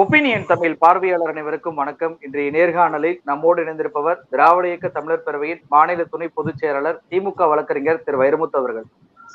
Opinion Tamil பார்வையாளர் அனைவருக்கும் வணக்கம். இன்றைய நேர்காணலில் நம்மோடு இணைந்திருப்பவர் திராவிட இயக்க தமிழர் பேரவையின் மாநில துணை பொதுச் செயலாளர் திமுக வழக்கறிஞர் திரு. வைரமுத்து அவர்கள்.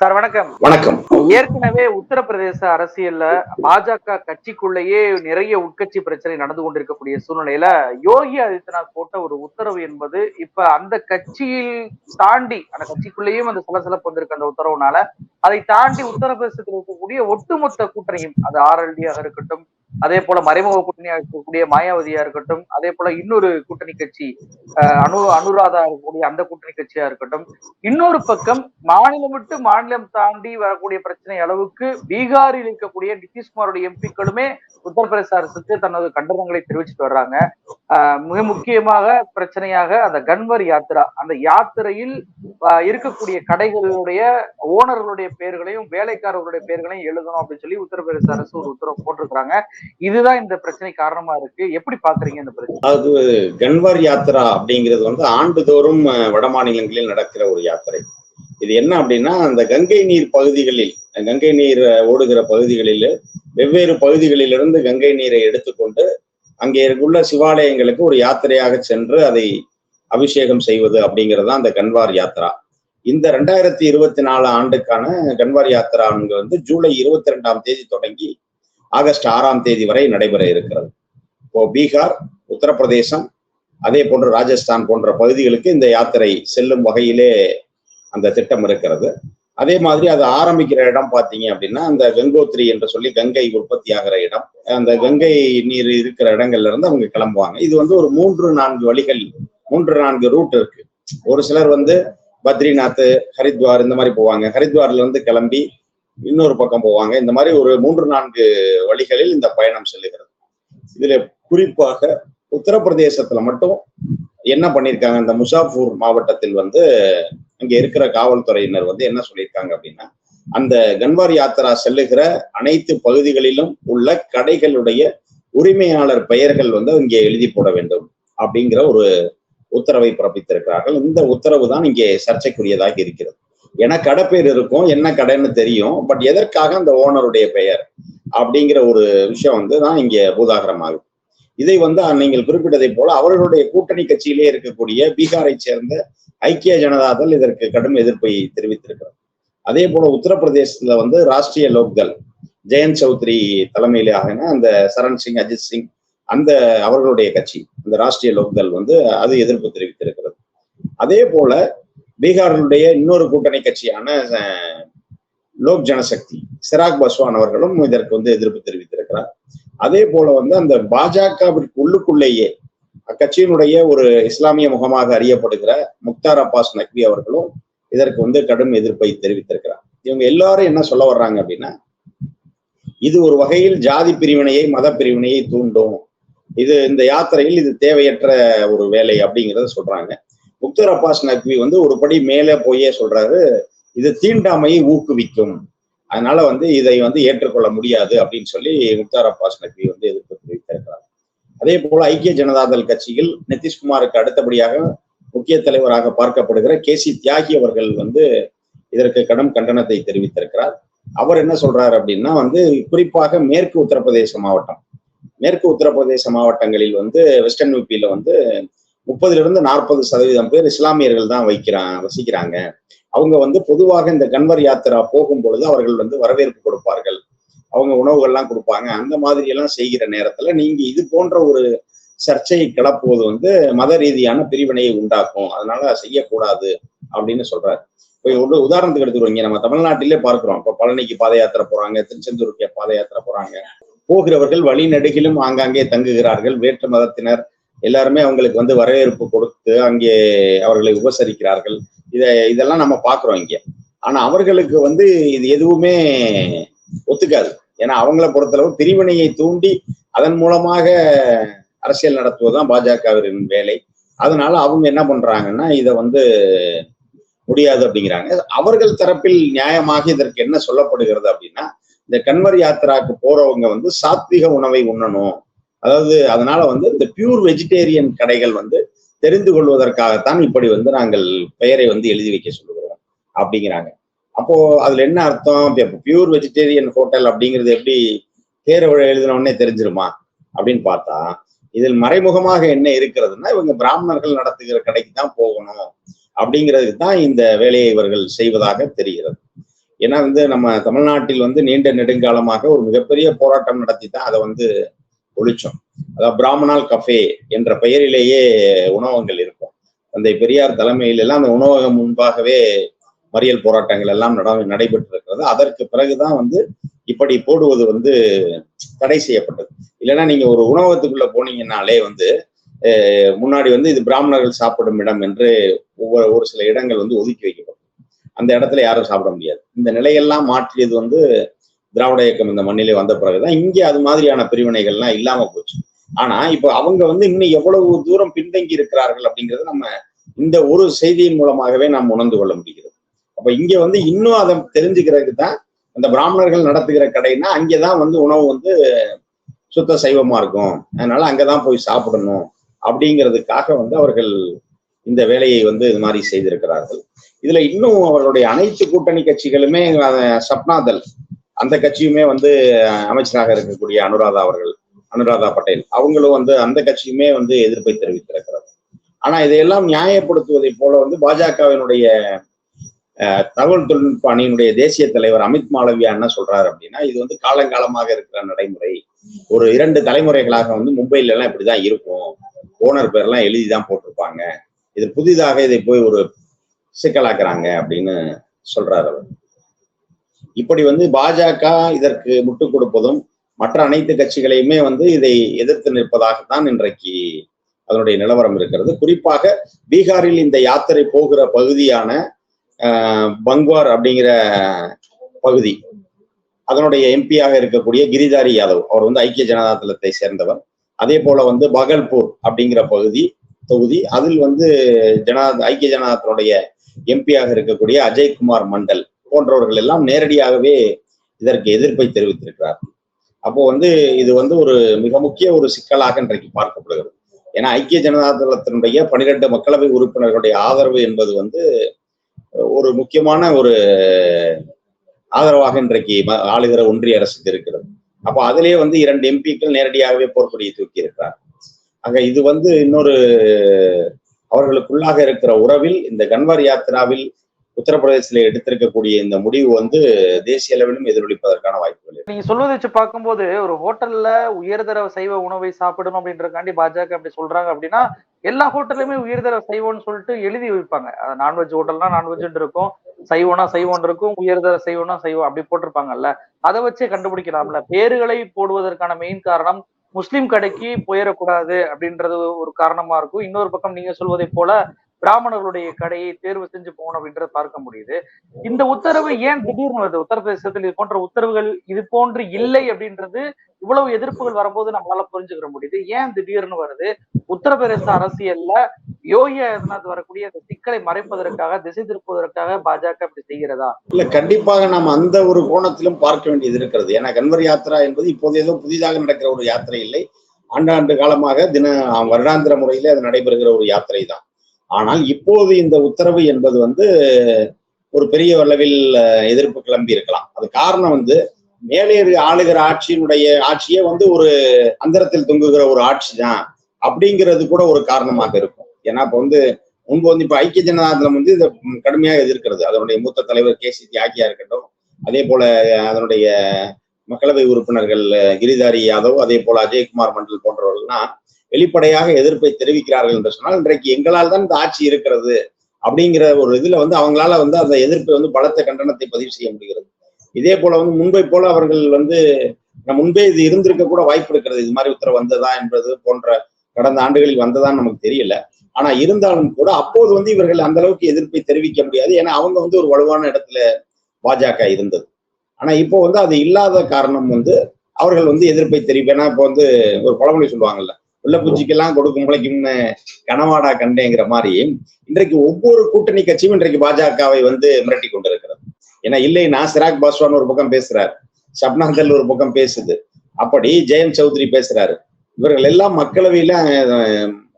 சார் வணக்கம். வணக்கம். ஏற்கனவே உத்தரப்பிரதேச அரசியல்ல பாஜக கட்சிக்குள்ளேயே நிறைய உட்கட்சி பிரச்சனை நடந்து கொண்டிருக்கக்கூடிய சூழ்நிலையில யோகி ஆதித்யநாத் போட்ட ஒரு உத்தரவு என்பது இப்ப அந்த கட்சியில் தாண்டி அந்த கட்சிக்குள்ளேயும் அந்த சலசலப்பு வந்திருக்கு அந்த உத்தரவுனால அதை தாண்டி உத்தரப்பிரதேசத்தில் இருக்கக்கூடிய ஒட்டுமொத்த கூட்டணியும் அது ஆர்எல்டியாக இருக்கட்டும் அதே போல மறைமுக கூட்டணியா இருக்கக்கூடிய மாயாவதியா இருக்கட்டும் அதே போல இன்னொரு கூட்டணி கட்சி அஹ், அனு அனுராதா இருக்கக்கூடிய அந்த கூட்டணி கட்சியா இருக்கட்டும் இன்னொரு பக்கம் மாநிலம் விட்டு மாநிலம் தாண்டி வரக்கூடிய பிரச்சனை அளவுக்கு பீகாரில் இருக்கக்கூடிய நிதிஷ்குமாரோட எம்பிக்களுமே உத்தரப்பிரதேச அரசுக்கு தனது கண்டனங்களை தெரிவிச்சுட்டு வர்றாங்க. ஆஹ் மிக முக்கியமாக பிரச்சனையாக அந்த கன்வர் யாத்திரா அந்த யாத்திரையில் இருக்கக்கூடிய கடைகளுடைய ஓனர்களுடைய பெயர்களையும் வேலைக்காரர்களுடைய பெயர்களையும் எழுதணும் அப்படின்னு சொல்லி உத்தரப்பிரதேச அரசு ஒரு உத்தரவு போட்டிருக்கிறாங்க. இதுதான் இந்த பிரச்சனை காரணமா இருக்கு. எப்படி பாக்குறீங்க இந்த பிரச்சனை? அது கன்வார் யாத்திரா அப்படிங்கிறது வந்து ஆண்டுதோறும் வட மாநிலங்களில் நடக்கிற ஒரு யாத்திரை. இது என்ன அப்படின்னா அந்த கங்கை நீர் பகுதிகளில் கங்கை நீர் ஓடுகிற பகுதிகளில் வெவ்வேறு பகுதிகளிலிருந்து கங்கை நீரை எடுத்துக்கொண்டு அங்கே உள்ள சிவாலயங்களுக்கு ஒரு யாத்திரையாக சென்று அதை அபிஷேகம் செய்வது அப்படிங்கிறது தான் அந்த கன்வார் யாத்திரா. இந்த ரெண்டாயிரத்தி இருபத்தி நாலு ஆண்டுக்கான கன்வார் யாத்திரா வந்து ஜூலை இருபத்தி ரெண்டாம் தேதி தொடங்கி ஆகஸ்ட் ஆறாம் தேதி வரை நடைபெற இருக்கிறது. இப்போ பீகார் உத்தரப்பிரதேசம் அதே போன்று ராஜஸ்தான் போன்ற பகுதிகளுக்கு இந்த யாத்திரை செல்லும் வகையிலே அந்த திட்டம் இருக்கிறது. அதே மாதிரி அது ஆரம்பிக்கிற இடம் பார்த்தீங்க அப்படின்னா அந்த கங்கோத்ரி என்று சொல்லி கங்கை உற்பத்தி ஆகிற இடம். அந்த கங்கை நீர் இருக்கிற இடங்கள்ல இருந்து அவங்க கிளம்புவாங்க. இது வந்து ஒரு மூன்று நான்கு வழிகள் மூன்று நான்கு ரூட் இருக்கு. ஒரு சிலர் வந்து பத்ரிநாத் ஹரித்வார் இந்த மாதிரி போவாங்க. ஹரித்வார்ல இருந்து கிளம்பி இன்னொரு பக்கம் போவாங்க. இந்த மாதிரி ஒரு மூன்று நான்கு வழிகளில் இந்த பயணம் செல்லுகிறது. இதுல குறிப்பாக உத்தரப்பிரதேசத்துல மட்டும் என்ன பண்ணியிருக்காங்க இந்த முசாஃபூர் மாவட்டத்தில் வந்து அங்க இருக்கிற காவல்துறையினர் வந்து என்ன சொல்லியிருக்காங்க அப்படின்னா அந்த கன்வார் யாத்திரா செல்லுகிற அனைத்து பகுதிகளிலும் உள்ள கடைகளுடைய உரிமையாளர் பெயர்கள் வந்து இங்கே எழுதி போட வேண்டும் அப்படிங்கிற ஒரு உத்தரவை பிறப்பித்திருக்கிறார்கள். இந்த உத்தரவு தான் இங்கே சர்ச்சைக்குரியதாக இருக்கிறது. என கடை பேர் இருக்கும் என்ன கடைன்னு தெரியும். பட் எதற்காக அந்த ஓனருடைய பெயர் அப்படிங்கிற ஒரு விஷயம் வந்து தான் இங்கே பூதாகரமாகுது. இதை வந்து நீங்கள் குறிப்பிட்டதை போல அவர்களுடைய கூட்டணி கட்சியிலே இருக்கக்கூடிய பீகாரை சேர்ந்த ஐக்கிய ஜனதாதள் இதற்கு கடும் எதிர்ப்பை தெரிவித்திருக்கிறது. அதே போல உத்தரப்பிரதேசத்துல வந்து ராஷ்டிரிய லோக்தல் ஜெயந்த் சௌத்ரி தலைமையிலே ஆகின அந்த சரண் சிங் அஜித் சிங் அந்த அவர்களுடைய கட்சி இந்த ராஷ்டிரிய லோக்தல் வந்து அது எதிர்ப்பு தெரிவித்திருக்கிறது. அதே போல பீகாரினுடைய இன்னொரு கூட்டணி கட்சியான லோக் ஜனசக்தி சிராக் பஸ்வான் அவர்களும் இதற்கு வந்து எதிர்ப்பு தெரிவித்திருக்கிறார். அதே போல வந்து அந்த பாஜகவிற்கு உள்ளுக்குள்ளேயே அக்கட்சியினுடைய ஒரு இஸ்லாமிய முகமாக அறியப்படுகிற முக்தார் அப்பாஸ் நக்வி அவர்களும் இதற்கு வந்து கடும் எதிர்ப்பை தெரிவித்திருக்கிறார். இவங்க எல்லாரும் என்ன சொல்ல வர்றாங்க அப்படின்னா இது ஒரு வகையில் ஜாதி பிரிவினையை மத பிரிவினையை தூண்டும். இது இந்த யாத்திரையில் இது தேவையற்ற ஒரு வேலை அப்படிங்கிறத சொல்றாங்க. முக்தர் அப்பாஸ் நக்வி வந்து ஒரு படி மேலே போயே சொல்றாரு இது தீண்டாமையை ஊக்குவிக்கும். அதனால வந்து இதை வந்து ஏற்றுக்கொள்ள முடியாது அப்படின்னு சொல்லி முக்தார் அப்பாஸ் நக்வி வந்து எதிர்ப்பு தெரிவித்திருக்கிறார். அதே போல ஐக்கிய ஜனதாதள் கட்சியில் நிதிஷ்குமாருக்கு அடுத்தபடியாக முக்கிய தலைவராக பார்க்கப்படுகிற கே சி தியாகி அவர்கள் வந்து இதற்கு கடும் கண்டனத்தை தெரிவித்திருக்கிறார். அவர் என்ன சொல்றாரு அப்படின்னா வந்து குறிப்பாக மேற்கு உத்தரப்பிரதேச மாவட்டம். மேற்கு உத்தரப்பிரதேச மாவட்டங்களில் வந்து வெஸ்டர்ன் யூபியில வந்து முப்பதுல இருந்து நாற்பது சதவீதம் பேர் இஸ்லாமியர்கள் தான் வைக்கிறாங்க வசிக்கிறாங்க. அவங்க வந்து பொதுவாக இந்த கன்வர் யாத்திரா போகும் பொழுது அவர்கள் வந்து வரவேற்பு கொடுப்பார்கள். அவங்க உணவுகள்லாம் கொடுப்பாங்க. அந்த மாதிரி எல்லாம் செய்கிற நேரத்துல நீங்க இது போன்ற ஒரு சர்ச்சையை கிளப்புவது வந்து மத ரீதியான பிரிவினையை உண்டாக்கும். அதனால செய்யக்கூடாது அப்படின்னு சொல்றாரு. இப்போ ஒரு உதாரணத்துக்கு எடுத்துருவீங்க நம்ம தமிழ்நாட்டிலே பார்க்கிறோம். இப்போ பழனிக்கு பாத யாத்திரை போறாங்க திருச்செந்தூருக்கு பாத யாத்திரை போறாங்க. போகிறவர்கள் வழி நெடுகிலும் ஆங்காங்கே தங்குகிறார்கள். வேற்று மதத்தினர் எல்லாருமே அவங்களுக்கு வந்து வரவேற்பு கொடுத்து அங்கே அவர்களை உபசரிக்கிறார்கள். இதை இதெல்லாம் நம்ம பார்க்குறோம் இங்கே. ஆனால் அவர்களுக்கு வந்து இது எதுவுமே ஒத்துக்காது. ஏன்னா அவங்கள பொறுத்தளவு பிரிவினையை தூண்டி அதன் மூலமாக அரசியல் நடத்துவதுதான் பாஜகவின் வேலை. அதனால அவங்க என்ன பண்றாங்கன்னா இதை வந்து முடியாது அப்படிங்கிறாங்க. அவர்கள் தரப்பில் நியாயமாக இதற்கு என்ன சொல்லப்படுகிறது அப்படின்னா இந்த கன்வர் யாத்திராக்கு போறவங்க வந்து சாத்விக உணவை உண்ணணும். அதாவது அதனால வந்து இந்த பியூர் வெஜிடேரியன் கடைகள் வந்து தெரிந்து கொள்வதற்காகத்தான் இப்படி வந்து நாங்கள் பெயரை வந்து எழுதி வைக்க சொல்லுகிறோம் அப்படிங்கிறாங்க. அப்போ அதுல என்ன அர்த்தம்? பியூர் வெஜிடேரியன் ஹோட்டல் அப்படிங்கிறது எப்படி பேரை எழுதின உடனே தெரிஞ்சிருமா? அப்படின்னு பார்த்தா இதில் மறைமுகமாக என்ன இருக்கிறதுன்னா இவங்க பிராமணர்கள் நடத்துகிற கடைக்கு தான் போகணும் அப்படிங்கிறதுக்கு தான் இந்த வேலையை இவர்கள் செய்வதாக தெரிகிறது. ஏன்னா வந்து நம்ம தமிழ்நாட்டில் வந்து நீண்ட நெடுங்காலமாக ஒரு மிகப்பெரிய போராட்டம் நடத்தி தான் அதை வந்து ஒழிச்சோம். அதாவது பிராமணால் கஃபே என்ற பெயரிலேயே உணவகங்கள் இருக்கும். தந்தை பெரியார் தலைமையில் எல்லாம் அந்த உணவகம் முன்பாகவே மறியல் போராட்டங்கள் எல்லாம் நட நடைபெற்று இருக்கிறது அதற்கு பிறகுதான் வந்து இப்படி போடுவது வந்து தடை செய்யப்பட்டது. இல்லைன்னா நீங்க ஒரு உணவகத்துக்குள்ள போனீங்கன்னாலே வந்து முன்னாடி வந்து இது பிராமணர்கள் சாப்பிடும் இடம் என்று ஒவ்வொரு ஒரு சில இடங்கள் வந்து ஒதுக்கி வைக்கப்படும் அந்த இடத்துல யாரும் சாப்பிட முடியாது. இந்த நிலையெல்லாம் மாற்றியது வந்து திராவிட இயக்கம் இந்த மண்ணிலே வந்த பிறகுதான் இங்கே அது மாதிரியான பிரிவினைகள்லாம் இல்லாம போச்சு. ஆனா இப்போ அவங்க வந்து இன்னும் எவ்வளவு தூரம் பின்தங்கி இருக்கிறார்கள் அப்படிங்கறது நம்ம இந்த ஒரு செய்தியின் மூலமாகவே நாம் உணர்ந்து கொள்ள முடிகிறது. அப்ப இங்க வந்து இன்னும் அதை தெரிஞ்சுக்கிறதுக்கு தான் அந்த பிராமணர்கள் நடத்துகிற கடைன்னா அங்கேதான் வந்து உணவு வந்து சுத்த சைவமா இருக்கும். அதனால அங்கதான் போய் சாப்பிடணும் அப்படிங்கிறதுக்காக வந்து அவர்கள் இந்த வேலையை வந்து இது மாதிரி செய்திருக்கிறார்கள். இதுல இன்னும் அவர்களுடைய அனைத்து கூட்டணி கட்சிகளுமே சப்னாதல் அந்த கட்சியுமே வந்து அமைச்சராக இருக்கக்கூடிய அனுராதா அவர்கள் அனுராதா பட்டேல் அவங்களும் வந்து அந்த கட்சியுமே வந்து எதிர்ப்பை தெரிவித்திருக்கிறது. ஆனா இதையெல்லாம் நியாயப்படுத்துவதை போல வந்து பாஜகவினுடைய தகவல் தொழில்நுட்ப அணியினுடைய தேசிய தலைவர் அமித் மாளவியா என்ன சொல்றாரு அப்படின்னா இது வந்து காலங்காலமாக இருக்கிற நடைமுறை. ஒரு இரண்டு தலைமுறைகளாக வந்து மும்பைல எல்லாம் இப்படிதான் இருக்கும். ஓனர் பேர்லாம் எழுதி தான் போட்டிருப்பாங்க. இது புதிதாக இதை போய் ஒரு சிக்கலாக்குறாங்க அப்படின்னு சொல்றாரு அவர். இப்படி வந்து பாஜக இதற்கு முட்டுக் கொடுப்பதும் மற்ற அனைத்து கட்சிகளையுமே வந்து இதை எதிர்த்து நிற்பதாகத்தான் இன்றைக்கு அதனுடைய நிலவரம் இருக்கிறது. குறிப்பாக பீகாரில் இந்த யாத்திரை போகிற பகுதியான பங்வார் அப்படிங்கிற பகுதி அதனுடைய எம்பியாக இருக்கக்கூடிய கிரிதாரி யாதவ் அவர் வந்து ஐக்கிய ஜனதா தளத்தை சேர்ந்தவர். அதே போல வந்து பகல்பூர் அப்படிங்கிற பகுதி தொகுதி அதில் வந்து ஜனா ஐக்கிய ஜனதாதளுடைய எம்பியாக இருக்கக்கூடிய அஜய்குமார் மண்டல் போன்றவர்கள் எல்லாம் நேரடியாகவே இதற்கு எதிர்ப்பை தெரிவித்திருக்கிறார். அப்போ வந்து இது வந்து ஒரு மிக முக்கிய ஒரு சிக்கலாக இன்றைக்கு பார்க்கப்படுகிறது. ஏன்னா ஐக்கிய ஜனதா தளத்தினுடைய பனிரெண்டு மக்களவை உறுப்பினர்களுடைய ஆதரவு என்பது வந்து ஒரு முக்கியமான ஒரு ஆதரவாக இன்றைக்கு ஆளுகிற ஒன்றிய அரசுக்கு இருக்கிறது. அப்போ அதிலே வந்து இரண்டு எம்பிக்கள் நேரடியாகவே போர்க்கொடியை தூக்கி இருக்கிறார் ஆக இது வந்து இன்னொரு அவர்களுக்குள்ளாக இருக்கிற உறவில் இந்த கன்வர் யாத்திராவில் உத்தரப்பிரதேசத்தில் எடுத்திருக்கக்கூடிய இந்த முடிவு வந்து தேசிய அளவிலும் எதிரொலிப்பதற்கான வாய்ப்புகள் நீங்க சொல்வதை வச்சு பார்க்கும்போது ஒரு ஹோட்டல்ல உயர்தர சைவ உணவை சாப்பிடணும் அப்படின்றக்காண்டி பாஜக அப்படி சொல்றாங்க அப்படின்னா எல்லா ஹோட்டல்லுமே உயர்தர சைவம்னு சொல்லிட்டு எழுதி வைப்பாங்க. நான்வெஜ் ஹோட்டல்னா நான்வெஜ் இருக்கும். சைவனா சைவம் இருக்கும். உயர்தர சைவம்னா சைவம் அப்படி போட்டிருப்பாங்கல்ல. அதை வச்சே கண்டுபிடிக்கலாம்ல. பேர்களை போடுவதற்கான மெயின் காரணம் முஸ்லிம் கடைக்கு போயிடக்கூடாது அப்படின்றது ஒரு காரணமா இருக்கும். இன்னொரு பக்கம் நீங்க சொல்வதை போல பிராமணர்களுடைய கடையை தேர்வு செஞ்சு போகணும் அப்படின்றத பார்க்க முடியுது. இந்த உத்தரவு ஏன் திடீர்னு வருது? உத்தரப்பிரதேசத்தில் இது போன்ற உத்தரவுகள் இது போன்று இல்லை அப்படின்றது இவ்வளவு எதிர்ப்புகள் வரும்போது நம்மளால புரிஞ்சுக்கிற முடியுது. ஏன் திடீர்னு வருது? உத்தரப்பிரதேச அரசியல்ல யோகி ஆதித்யநாத் வரக்கூடிய அந்த சிக்கலை மறைப்பதற்காக திசை திருப்புவதற்காக பாஜக இப்படி செய்கிறதா? இல்ல கண்டிப்பாக நாம் அந்த ஒரு கோணத்திலும் பார்க்க வேண்டியது இருக்கிறது. ஏன்னா கன்வர் யாத்திரா என்பது இப்போது ஏதோ புதிதாக நடக்கிற ஒரு யாத்திரை இல்லை. ஆண்டாண்டு காலமாக தின வருடாந்திர முறையிலே அது நடைபெறுகிற ஒரு யாத்திரை தான் ஆனால் இப்போது இந்த உத்தரவு என்பது வந்து ஒரு பெரிய அளவில் எதிர்ப்பு கிளம்பி இருக்கலாம். அது காரணம் வந்து மேலே ஆளுகிற ஆட்சியினுடைய ஆட்சியே வந்து ஒரு அந்தரத்தில் தொங்குகிற ஒரு ஆட்சி தான் அப்படிங்கிறது கூட ஒரு காரணமாக இருக்கும். ஏன்னா இப்ப வந்து முன்பு வந்து இப்ப ஐக்கிய ஜனதாதளம் வந்து இதை கடுமையாக எதிர்க்கிறது. அதனுடைய மூத்த தலைவர் கே சி தியாகியா இருக்கட்டும் அதே போல அதனுடைய மக்களவை உறுப்பினர்கள் கிரிதாரி யாதவ் அதே போல அஜயகுமார் மண்டல் போன்றவர்கள்லாம் வெளிப்படையாக எதிர்ப்பை தெரிவிக்கிறார்கள் என்று சொன்னால் இன்றைக்கு எங்களால் தான் இந்த ஆட்சி இருக்கிறது அப்படிங்கிற ஒரு இதுல வந்து அவங்களால வந்து அந்த எதிர்ப்பை வந்து பலத்த கண்டனத்தை பதிவு செய்ய முடிகிறது. இதே போல வந்து முன்பை போல அவர்கள் வந்து முன்பே இது இருந்திருக்க கூட வாய்ப்பு இருக்கிறது. இது மாதிரி உத்தரவு வந்ததா என்பது போன்ற கடந்த ஆண்டுகளில் வந்ததான்னு நமக்கு தெரியல. ஆனா இருந்தாலும் கூட அப்போது வந்து இவர்கள் அந்த அளவுக்கு எதிர்ப்பை தெரிவிக்க முடியாது. ஏன்னா அவங்க வந்து ஒரு வலுவான இடத்துல பாஜக இருந்தது. ஆனா இப்போ வந்து அது இல்லாத காரணம் வந்து அவர்கள் வந்து எதிர்ப்பை தெரிவிப்பேன் ஏன்னா இப்போ வந்து ஒரு பழமொழி சொல்லுவாங்கல்ல உள்ள பூச்சிக்கெல்லாம் கொடுக்கும் முளைக்கும்னு கனவாடா கண்டேங்கிற மாதிரி இன்றைக்கு ஒவ்வொரு கூட்டணி கட்சியும் இன்றைக்கு பாஜகவை வந்து மிரட்டி கொண்டிருக்கிறது. ஏன்னா இல்லைன்னா சிராக் பாஸ்வான் ஒரு பக்கம் பேசுறாரு சப்னாந்தல் ஒரு பக்கம் பேசுது. அப்படி ஜெயந்த் சௌத்ரி பேசுறாரு. இவர்கள் எல்லாம் மக்களவையில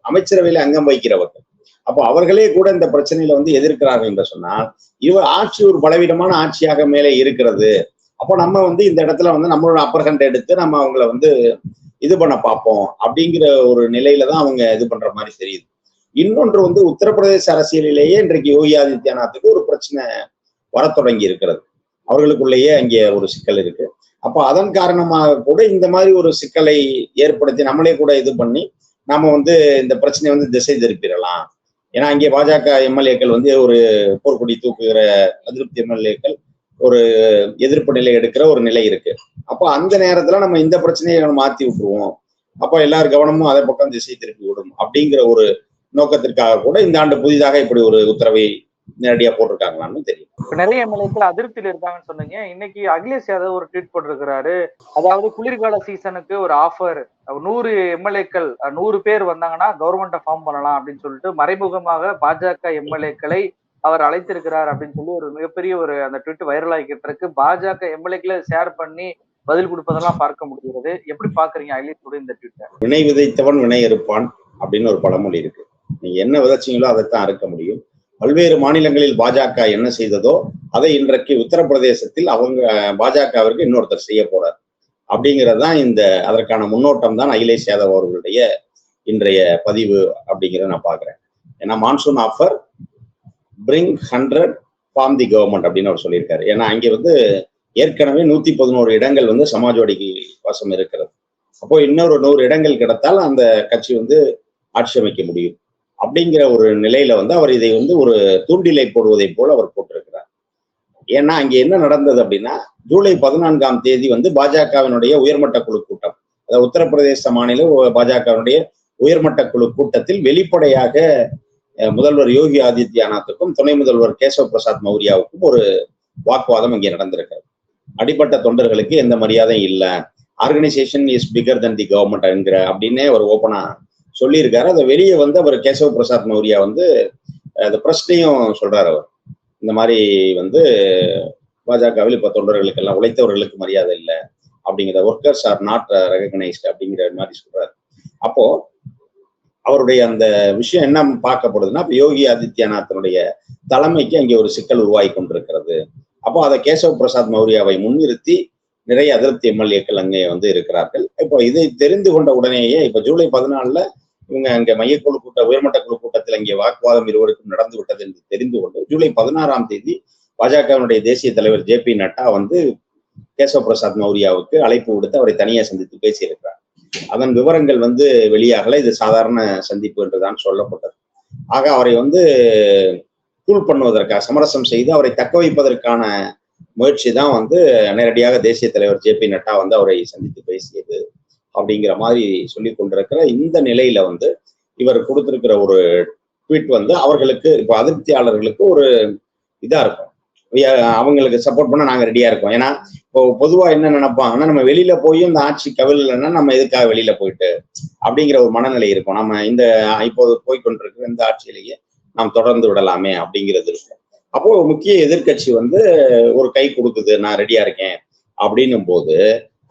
அமைச்சரவையில அங்கம் வகிக்கிறவர்கள். அப்போ அவர்களே கூட இந்த பிரச்சனையில வந்து எதிர்க்கிறார்கள் என்று சொன்னால் இவர் ஆட்சி ஒரு பலவீனமான ஆட்சியாக மேலே இருக்கிறது. அப்போ நம்ம வந்து இந்த இடத்துல வந்து நம்மளோட அப்பர் ஹண்ட் எடுத்து நம்ம அவங்கள வந்து இது பண்ண பார்ப்போம் அப்படிங்கிற ஒரு நிலையில தான் அவங்க இது பண்ற மாதிரி தெரியுது. இன்னொன்று வந்து உத்தரப்பிரதேச அரசியலிலேயே இன்றைக்கு யோகி ஆதித்யநாத்துக்கு ஒரு பிரச்சனை வர தொடங்கி இருக்கிறது. அவர்களுக்குள்ளேயே அங்கே ஒரு சிக்கல் இருக்கு. அப்போ அதன் காரணமாக கூட இந்த மாதிரி ஒரு சிக்கலை ஏற்படுத்தி நம்மளே கூட இது பண்ணி நாம வந்து இந்த பிரச்சனையை வந்து திசை திருப்பிடலாம். ஏன்னா அங்கே பாஜக எம்எல்ஏக்கள் வந்து ஒரு போர்க்குடி தூக்குகிற அதிருப்தி எம்எல்ஏக்கள் ஒரு எதிர்ப்பு நிலை எடுக்கிற ஒரு நிலை இருக்கு. அப்போ அந்த நேரத்துல நம்ம இந்த பிரச்சனையை நம்ம மாத்தி விட்டுருவோம். அப்போ எல்லார் கவனமும் அதை பக்கம் திசை திருப்பி விடும் அப்படிங்கிற ஒரு நோக்கத்திற்காக கூட இந்த ஆண்டு புதிதாக இப்படி ஒரு உத்தரவை நேரடியா போட்டிருக்காங்களான்னு தெரியும். நிறைய எம்எல்ஏக்கள் அதிருப்தியில இருக்காங்கன்னு சொன்னீங்க. இன்னைக்கு அகிலேஷ் யாதவ் ஒரு ட்வீட் போட்டிருக்கிறாரு. அதாவது குளிர்கால சீசனுக்கு ஒரு ஆஃபர். நூறு எம்எல்ஏக்கள் நூறு பேர் வந்தாங்கன்னா கவர்மெண்ட்டை ஃபார்ம் பண்ணலாம் அப்படின்னு சொல்லிட்டு மறைமுகமாக பாஜக எம்எல்ஏக்களை அவர் அழைத்திருக்கிறார் அப்படின்னு சொல்லி ஒரு மிகப்பெரிய ஒரு அந்த ட்வீட் வைரல் ஆகிக்கிட்டு இருக்கு. பாஜக எம்எல்ஏக்களை ஷேர் பண்ணி பதில் கொடுப்பதெல்லாம் பார்க்க முடிகிறது. எப்படி பாக்குறீங்க அகிலேஷ் இந்த ட்வீட்டை வினை விதைத்தவன் வினை இருப்பான் அப்படின்னு ஒரு பழமொழி இருக்கு. நீங்க என்ன விதைச்சீங்களோ அதைத்தான் அறுக்க முடியும். பல்வேறு மாநிலங்களில் பாஜக என்ன செய்ததோ அதை இன்றைக்கு உத்தரப்பிரதேசத்தில் அவங்க பாஜகவிற்கு இன்னொருத்தர் செய்ய போறார். அப்படிங்கிறது தான் இந்த அதற்கான முன்னோட்டம் தான் அகிலேஷ் யாதவ் அவர்களுடைய இன்றைய பதிவு அப்படிங்கிறத நான் பாக்குறேன் ஏன்னா monsoon offer bring hundred form the government அப்படின்னு அவர் சொல்லியிருக்காரு. ஏன்னா அங்கே வந்து ஏற்கனவே நூத்தி பதினோரு இடங்கள் வந்து சமாஜ்வாடிக்கு வசம் இருக்கிறது. அப்போ இன்னொரு நூறு இடங்கள் கிடைத்தால் அந்த கட்சி வந்து ஆட்சி அமைக்க முடியும். அப்படிங்கிற ஒரு நிலையில வந்து அவர் இதை வந்து ஒரு தூண்டிலை போடுவதை போல அவர் போட்டிருக்கிறார். ஏன்னா அங்கே என்ன நடந்தது அப்படின்னா ஜூலை பதினான்காம் தேதி வந்து பாஜகவினுடைய உயர்மட்ட குழு கூட்டம் அதாவது உத்தரப்பிரதேச மாநில பாஜகவினுடைய உயர்மட்ட குழு கூட்டத்தில் வெளிப்படையாக முதல்வர் யோகி ஆதித்யநாத்துக்கும் துணை முதல்வர் கேசவ பிரசாத் மௌரியாவுக்கும் ஒரு வாக்குவாதம் இங்கே நடந்திருக்கிறது. அடிப்பட்ட தொண்டர்களுக்கு எந்த மரியாதையும் இல்லை. Organisation is bigger than the government என்கிற அப்படின்னே அவர் ஓப்பனா சொல்லியிருக்காரு. அதை வெளியே வந்து அவர் கேசவ பிரசாத் மௌரியா வந்து அந்த பிரஸ்டையும் சொல்றாரு அவர். இந்த மாதிரி வந்து பாஜகவில் இப்ப தொண்டர்களுக்கு எல்லாம் உழைத்தவர்களுக்கு மரியாதை இல்லை அப்படிங்கிற ஒர்க்கர்ஸ் ஆர் நாட் ரெகனைஸ்ட் அப்படிங்கிற மாதிரி சொல்றாரு. அப்போ அவருடைய அந்த விஷயம் என்ன பார்க்கப்படுதுன்னா இப்ப யோகி ஆதித்யநாத்தனுடைய தலைமைக்கு அங்கே ஒரு சிக்கல் உருவாகி கொண்டிருக்கிறது. அப்போ அதை கேசவ பிரசாத் மௌரியாவை முன்னிறுத்தி நிறைய அதிருப்தி எம்எல்ஏக்கள் அங்கே வந்து இருக்கிறார்கள். இப்போ இதை தெரிந்து கொண்ட உடனேயே இப்போ ஜூலை பதினாலுல இவங்க அங்கே மையக்குழு கூட்ட உயர்மட்ட குழு கூட்டத்தில் இங்கே வாக்குவாதம் இருவருக்கும் நடந்து விட்டது என்று தெரிந்து கொண்டு ஜூலை பதினாறாம் தேதி பாஜகவினுடைய தேசிய தலைவர் ஜே பி நட்டா வந்து கேசவ பிரசாத் மௌரியாவுக்கு அழைப்பு விடுத்து அவரை தனியாக சந்தித்து பேசியிருக்கிறார். அதன் விவரங்கள் வந்து வெளியாகல. இது சாதாரண சந்திப்பு என்றுதான் சொல்லப்பட்டது. ஆக அவரை வந்து கூல் பண்ணுவதற்காக சமரசம் செய்து அவரை தக்க வைப்பதற்கான முயற்சி தான் வந்து நேரடியாக தேசிய தலைவர் ஜே பி நட்டா வந்து அவரை சந்தித்து பேசியது அப்படிங்கிற மாதிரி சொல்லி கொண்டிருக்கிற இந்த நிலையில வந்து இவர் கொடுத்திருக்கிற ஒரு ட்வீட் வந்து அவர்களுக்கு இப்போ அதிருப்தியாளர்களுக்கு ஒரு இதா இருக்கும். அவங்களுக்கு சப்போர்ட் பண்ண நாங்க ரெடியா இருக்கோம். ஏன்னா இப்போ பொதுவா என்ன நினைப்பாங்கன்னா நம்ம வெளியில போய் இந்த ஆட்சி கவிழ்லன்னா நம்ம எதுக்காக வெளியில போயிட்டு அப்படிங்கிற ஒரு மனநிலை இருக்கும். நம்ம இந்த இப்போது போய்கொண்டிருக்கிற இந்த ஆட்சியிலேயே நாம் தொடர்ந்து விடலாமே அப்படிங்கிறது இருக்கும். அப்போ முக்கிய எதிர்கட்சி வந்து ஒரு கை கொடுக்குது நான் ரெடியா இருக்கேன் அப்படின்னும் போது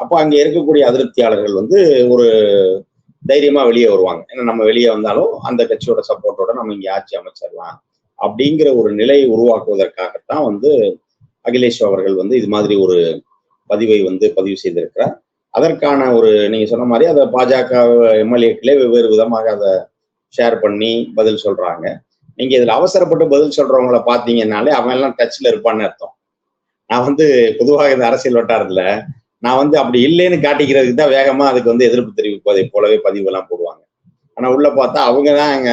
அப்போ அங்க இருக்கக்கூடிய அதிருப்தியாளர்கள் வந்து ஒரு தைரியமா வெளியே வருவாங்க. ஏன்னா நம்ம வெளியே வந்தாலும் அந்த கட்சியோட சப்போர்ட்டோட நம்ம இங்க ஆட்சி அமைச்சிடலாம் அப்படிங்கிற ஒரு நிலையை உருவாக்குவதற்காகத்தான் வந்து அகிலேஷ் அவர்கள் வந்து இது மாதிரி ஒரு பதிவை வந்து பதிவு செய்திருக்கிறார். அதற்கான ஒரு நீங்க சொன்ன மாதிரி அதை பாஜக எம்எல்ஏக்களே வெவ்வேறு விதமாக அதை ஷேர் பண்ணி பதில் சொல்றாங்க. நீங்க இதுல அவசரப்பட்டு பதில் சொல்றவங்கள பாத்தீங்கன்னாலே அவன் எல்லாம் டச்ல இருப்பான்னு அர்த்தம். நான் வந்து பொதுவாக இந்த அரசியல் வட்டாரத்துல நான் வந்து அப்படி இல்லைன்னு காட்டிக்கிறதுக்கு தான் வேகமா அதுக்கு வந்து எதிர்ப்பு தெரிவிப்பதை போலவே பதிவு எல்லாம் போடுவாங்க. ஆனா உள்ள பார்த்தா அவங்க தான் அங்க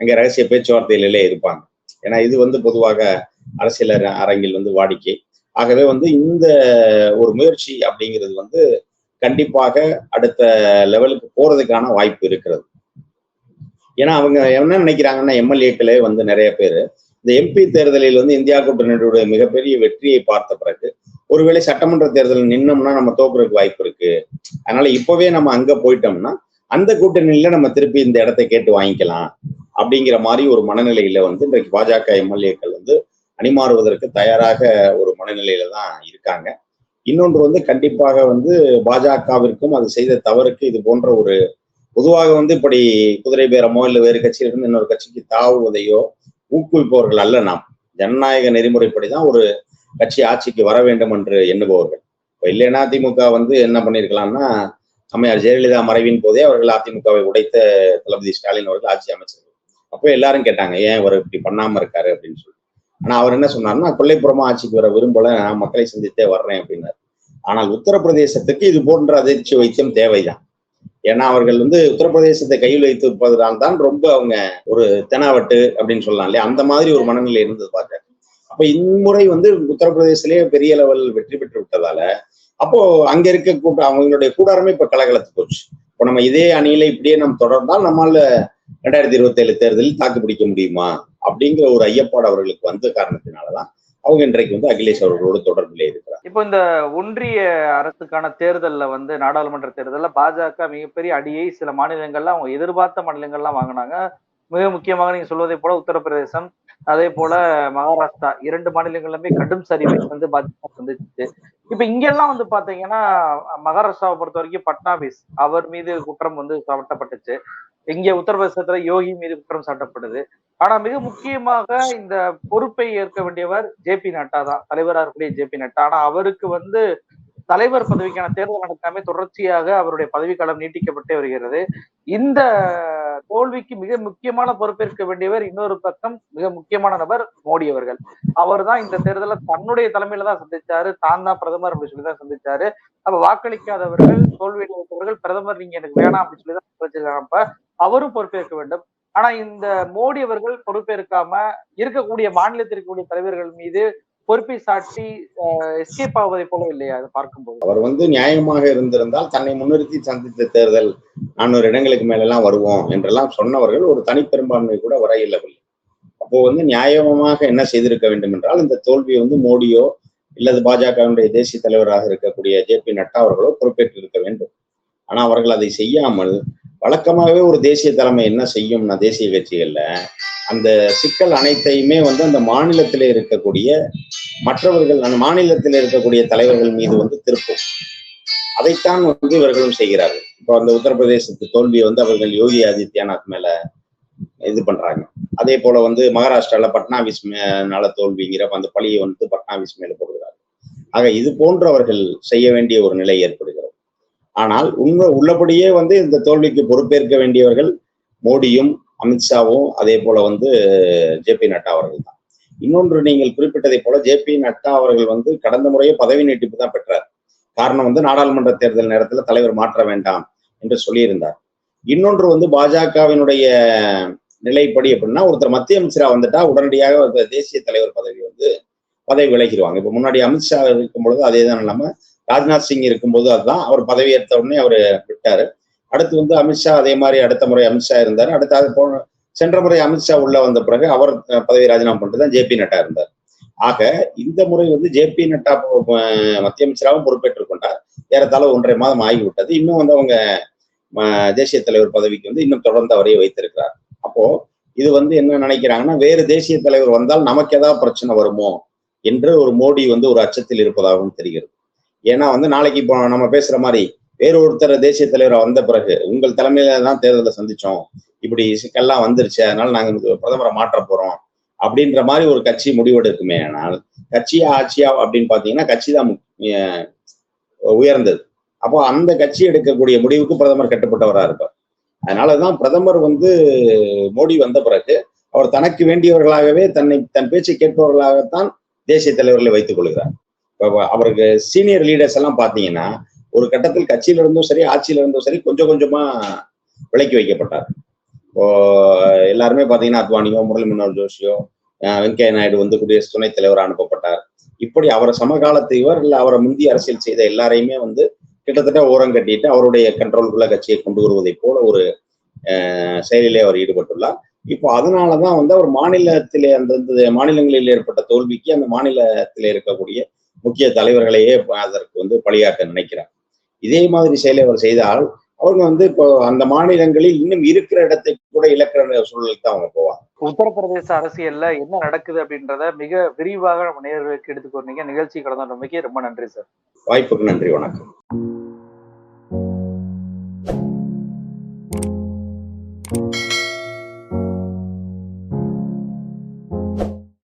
அங்க ரகசிய பேச்சுவார்த்தையிலே இருப்பாங்க. ஏன்னா இது வந்து பொதுவாக அரசியல் அரங்கில் வந்து வாடிக்கை. ஆகவே வந்து இந்த ஒரு முயற்சி அப்படிங்கிறது வந்து கண்டிப்பாக அடுத்த லெவலுக்கு போறதுக்கான வாய்ப்பு இருக்கிறது. ஏன்னா அவங்க என்ன நினைக்கிறாங்கன்னா எம்எல்ஏக்களே வந்து நிறைய பேர். இந்த எம்பி தேர்தலில் வந்து இந்தியா கூட்டணியுடைய மிகப்பெரிய வெற்றியை பார்த்த பிறகு ஒருவேளை சட்டமன்ற தேர்தலில் நின்னோம்னா நம்ம தோக்குறதுக்கு வாய்ப்பு இருக்கு. அதனால இப்பவே நம்ம அங்க போயிட்டோம்னா அந்த கூட்டணியில நம்ம திருப்பி இந்த இடத்த கேட்டு வாங்கிக்கலாம் அப்படிங்கிற மாதிரி ஒரு மனநிலையில வந்து இன்றைக்கு பாஜக எம்எல்ஏக்கள் வந்து அணிமாறுவதற்கு தயாராக ஒரு மனநிலையில தான் இருக்காங்க. இன்னொன்று வந்து கண்டிப்பாக வந்து பாஜகவிற்கும் அது செய்த தவறுக்கு இது போன்ற ஒரு பொதுவாக வந்து இப்படி குதிரை பேரமோ இல்லை வேறு கட்சியிலிருந்து இன்னொரு கட்சிக்கு தாவுவதையோ ஊக்குவிப்பவர்கள் அல்ல நாம். ஜனநாயக நெறிமுறைப்படி தான் ஒரு கட்சி ஆட்சிக்கு வர வேண்டும் என்று எண்ணுபவர்கள். இப்போ இல்லைன்னா திமுக வந்து என்ன பண்ணியிருக்கலாம்னா அம்மையார் ஜெயலலிதா மறைவின் போதே அவர்கள் அதிமுகவை உடைத்த தளபதி ஸ்டாலின் அவர்கள் ஆட்சி அமைச்சர் அப்போ எல்லாரும் கேட்டாங்க ஏன் இவர் இப்படி பண்ணாம இருக்காரு? அப்படின்னு சொல்லி. ஆனா அவர் என்ன சொன்னார்னா கொல்லைப்புறமா ஆட்சிக்கு வர விரும்பல நான் மக்களை சந்தித்தே வர்றேன் அப்படின்னாரு. ஆனால் உத்தரப்பிரதேசத்துக்கு இது போன்ற அதிர்ச்சி வைத்தியம் தேவைதான். ஏன்னா அவர்கள் வந்து உத்தரப்பிரதேசத்தை கையில் வைத்திருப்பதனால் தான் ரொம்ப அவங்க ஒரு தெனாவட்டு அப்படின்னு சொல்லலாம் இல்லையா? அந்த மாதிரி ஒரு மனநிலை இருந்தது பார்க்க அப்ப இம்முறை வந்து உத்தரப்பிரதேசிலேயே பெரிய லெவல் வெற்றி பெற்று விட்டதால அப்போ அங்க இருக்க கூட்ட அவங்களுடைய கூடாரமே இப்ப கலகலத்து போச்சு. இப்போ நம்ம இதே அணியில இப்படியே நம்ம தொடர்ந்தால் நம்மால ரெண்டாயிரத்தி இருபத்தி ஏழு தேர்தலில் தாக்கு பிடிக்க முடியுமா? அப்படிங்கிற ஒரு ஐயப்பாடு அவர்களுக்கு வந்த காரணத்தினாலதான் அவங்க இன்றைக்கு வந்து அகிலேஷ் அவர்களோடு தொடர்பில் இருக்கிறார் இப்போ இந்த ஒன்றிய அரசுக்கான தேர்தல்ல வந்து நாடாளுமன்ற தேர்தலில் பாஜக மிகப்பெரிய அடியை சில மாநிலங்கள்ல அவங்க எதிர்பார்த்த மாநிலங்கள்லாம் வாங்கினாங்க. மிக முக்கியமாக நீங்க சொல்வதை போல உத்தரப்பிரதேசம் அதே போல மகாராஷ்டிரா இரண்டு மாநிலங்களிலுமே கடும் சரிவை வந்து பாதிப்பு சந்திச்சு இப்ப இங்கெல்லாம் வந்து பாத்தீங்கன்னா மகாராஷ்டிராவை பொறுத்த வரைக்கும் பட்னாபிஸ் அவர் மீது குற்றம் வந்து சாட்டப்பட்டுச்சு. இங்க உத்தரப்பிரதேசத்துல யோகி மீது குற்றம் சாட்டப்படுது. ஆனா மிக முக்கியமாக இந்த பொறுப்பை ஏற்க வேண்டியவர் ஜே பி நட்டா தான் தலைவராக இருக்கக்கூடிய ஜே பி நட்டா. ஆனா அவருக்கு வந்து தலைவர் பதவிக்கான தேர்தல் நடக்காம தொடர்ச்சியாக அவருடைய பதவிக்காலம் நீட்டிக்கப்பட்டே வருகிறது. இந்த தோல்விக்கு மிக முக்கியமான பொறுப்பேற்க வேண்டியவர் இன்னொரு பக்கம் மிக முக்கியமான நபர் மோடி அவர்கள். அவர் தான் இந்த தேர்தலை தன்னுடைய தலைமையில தான் சந்திச்சாரு. தான் தான் பிரதமர் அப்படின்னு சொல்லி தான் சந்திச்சாரு. அப்ப வாக்களிக்காதவர்கள் தோல்வியடைந்தவர்கள் பிரதமர் நீங்க எனக்கு வேணாம் அப்படின்னு சொல்லி தான் வச்சிருக்காங்க அவரும் பொறுப்பேற்க வேண்டும். ஆனா இந்த மோடி அவர்கள் பொறுப்பேற்காம இருக்கக்கூடிய மாநிலத்தில் இருக்கக்கூடிய தலைவர்கள் மீது பொறுப்பை சாட்டி எஸ்கேப் ஆவதை போல இல்லையா அதை பார்க்கும்போது? அவர் வந்து நியாயமாக இருந்திருந்தால் தன்னை முன்னிறுத்தி சந்தித்த தேர்தல் நானூறு இடங்களுக்கு மேலெல்லாம் வருவோம் என்றெல்லாம் சொன்னவர்கள் ஒரு தனிப்பெரும்பான்மை கூட வர இயலவில்லை அப்போ வந்து நியாயமாக என்ன செய்திருக்க வேண்டும் என்றால் இந்த தோல்வியை வந்து மோடியோ இல்லது பாஜகவினுடைய தேசிய தலைவராக இருக்கக்கூடிய ஜே பி நட்டா அவர்களோ பொறுப்பேற்று இருக்க வேண்டும். ஆனா அவர்கள் அதை செய்யாமல் வழக்கமாகவே ஒரு தேசிய தலைமை என்ன செய்யும்னா தேசிய கட்சிகள்ல அந்த சிக்கல் அனைத்தையுமே வந்து அந்த மாநிலத்தில் இருக்கக்கூடிய மற்றவர்கள் அந்த மாநிலத்தில் இருக்கக்கூடிய தலைவர்கள் மீது வந்து திருப்பும். அதைத்தான் வந்து இவர்களும் செய்கிறார்கள். இப்போ அந்த உத்தரப்பிரதேசத்து தோல்வியை வந்து அவர்கள் யோகி ஆதித்யநாத் மேல இது பண்றாங்க. அதே போல வந்து மகாராஷ்டிரால பட்னாவிஸ் மேல தோல்விங்கிற அந்த பழியை வந்து பட்னாவிஸ் மேல போடுகிறார்கள். ஆக இது போன்றவர்கள் செய்ய வேண்டிய ஒரு நிலை ஏற்படுகிறது. ஆனால் உண்மை உள்ளபடியே வந்து இந்த தோல்விக்கு பொறுப்பேற்க வேண்டியவர்கள் மோடியும் அமித்ஷாவும் அதே போல வந்து ஜே பி நட்டா அவர்கள் தான். இன்னொன்று நீங்கள் குறிப்பிட்டதை போல ஜே பி நட்டா அவர்கள் வந்து கடந்த முறையே பதவி நீட்டிப்பு தான் பெற்றார். காரணம் வந்து நாடாளுமன்ற தேர்தல் நேரத்தில் தலைவர் மாற்ற வேண்டாம் என்று சொல்லியிருந்தார். இன்னொன்று வந்து பாஜகவினுடைய நிலைப்படி அப்படின்னா ஒருத்தர் மத்திய அமைச்சராக வந்துட்டா உடனடியாக ஒரு தேசிய தலைவர் பதவி வந்து பதவி விலகிடுவாங்க. இப்போ முன்னாடி அமித்ஷா இருக்கும் பொழுது அதே தான் இல்லாமல் ராஜ்நாத் சிங் இருக்கும்போது அதுதான் அவர் பதவி ஏற்ற உடனே அவர் விட்டார். அடுத்து வந்து அமித்ஷா அதே மாதிரி அடுத்த முறை அமித்ஷா இருந்தார். அடுத்து அது போன சென்ற முறை அமித்ஷா உள்ள வந்த பிறகு அவர் பதவி ராஜினாமா பண்ணிட்டு தான் ஜே பி நட்டா இருந்தார். ஆக இந்த முறை வந்து ஜே பி நட்டா மத்திய அமைச்சராகவும் பொறுப்பேற்றுக் கொண்டார். ஏறத்தாழ ஒன்றரை மாதம் ஆகிவிட்டது. இன்னும் வந்து அவங்க தேசிய தலைவர் பதவிக்கு வந்து இன்னும் தொடர்ந்து அவரையே வைத்திருக்கிறார். அப்போ இது வந்து என்ன நினைக்கிறாங்கன்னா வேறு தேசிய தலைவர் வந்தால் நமக்கு ஏதாவது பிரச்சனை வருமோ என்று ஒரு மோடி வந்து ஒரு அச்சத்தில் இருப்பதாகவும் தெரிகிறது. ஏன்னா வந்து நாளைக்கு இப்போ நம்ம பேசுற மாதிரி வேறு ஒருத்தர் தேசிய தலைவராக வந்த பிறகு உங்கள் தலைமையில தான் தேர்தலை சந்திச்சோம். இப்படி சிக்கல்லாம் வந்துருச்சு. அதனால நாங்க பிரதமரை மாற்ற போறோம். அப்படின்ற மாதிரி ஒரு கட்சி முடிவெடுக்குமே ஆனால் கட்சியா ஆட்சியா அப்படின்னு பாத்தீங்கன்னா கட்சி தான் உயர்ந்தது. அப்போ அந்த கட்சி எடுக்கக்கூடிய முடிவுக்கு பிரதமர் கட்டுப்பட்டவரா இருப்பார். அதனாலதான் பிரதமர் வந்து மோடி வந்த பிறகு அவர் தனக்கு வேண்டியவர்களாகவே தன்னை தன் பேச்சை கேட்பவர்களாகத்தான் தேசிய தலைவர்களை வைத்துக் கொள்கிறார். அவருக்கு சீனியர் லீடர்ஸ் எல்லாம் பாத்தீங்கன்னா ஒரு கட்டத்தில் கட்சியில இருந்தும் சரி ஆட்சியில இருந்தும் சரி கொஞ்சம் கொஞ்சமா விலக்கி வைக்கப்பட்டார். இப்போ எல்லாருமே பாத்தீங்கன்னா அத்வானியோ முரளி மனோகர் ஜோஷியோ வெங்கையா நாயுடு வந்து குடியரசு துணைத் தலைவர் அனுப்பப்பட்டார். இப்படி அவரை சமகாலத்து இவர் இல்ல அவரை முந்தி அரசியல் செய்த எல்லாரையுமே வந்து கிட்டத்தட்ட ஓரம் கட்டிட்டு அவருடைய கண்ட்ரோலுக்குள்ள கட்சியை கொண்டு வருவதை போல ஒரு செயலிலே அவர் ஈடுபட்டுள்ளார். இப்போ அதனாலதான் வந்து அவர் மாநிலத்திலே அந்தந்த மாநிலங்களில் ஏற்பட்ட தோல்விக்கு அந்த மாநிலத்திலே இருக்கக்கூடிய முக்கிய தலைவர்களையே அதற்கு வந்து பழியாக்க நினைக்கிறார். இதே மாதிரி செயலை அவர் செய்தால் அவங்க வந்து இப்போ அந்த மாநிலங்களில் இன்னும் இருக்கிற இடத்தை கூட இழக்கிற சூழலுக்கு தான் அவங்க போவாங்க. உத்தரப்பிரதேச அரசியல்ல என்ன நடக்குது அப்படின்றத மிக விரிவாக நம்ம நேர்களுக்கு எடுத்துக்கொண்டீங்க நிகழ்ச்சி கடந்த ரொம்ப நன்றி சார். வாய்ப்புக்கு நன்றி வணக்கம்.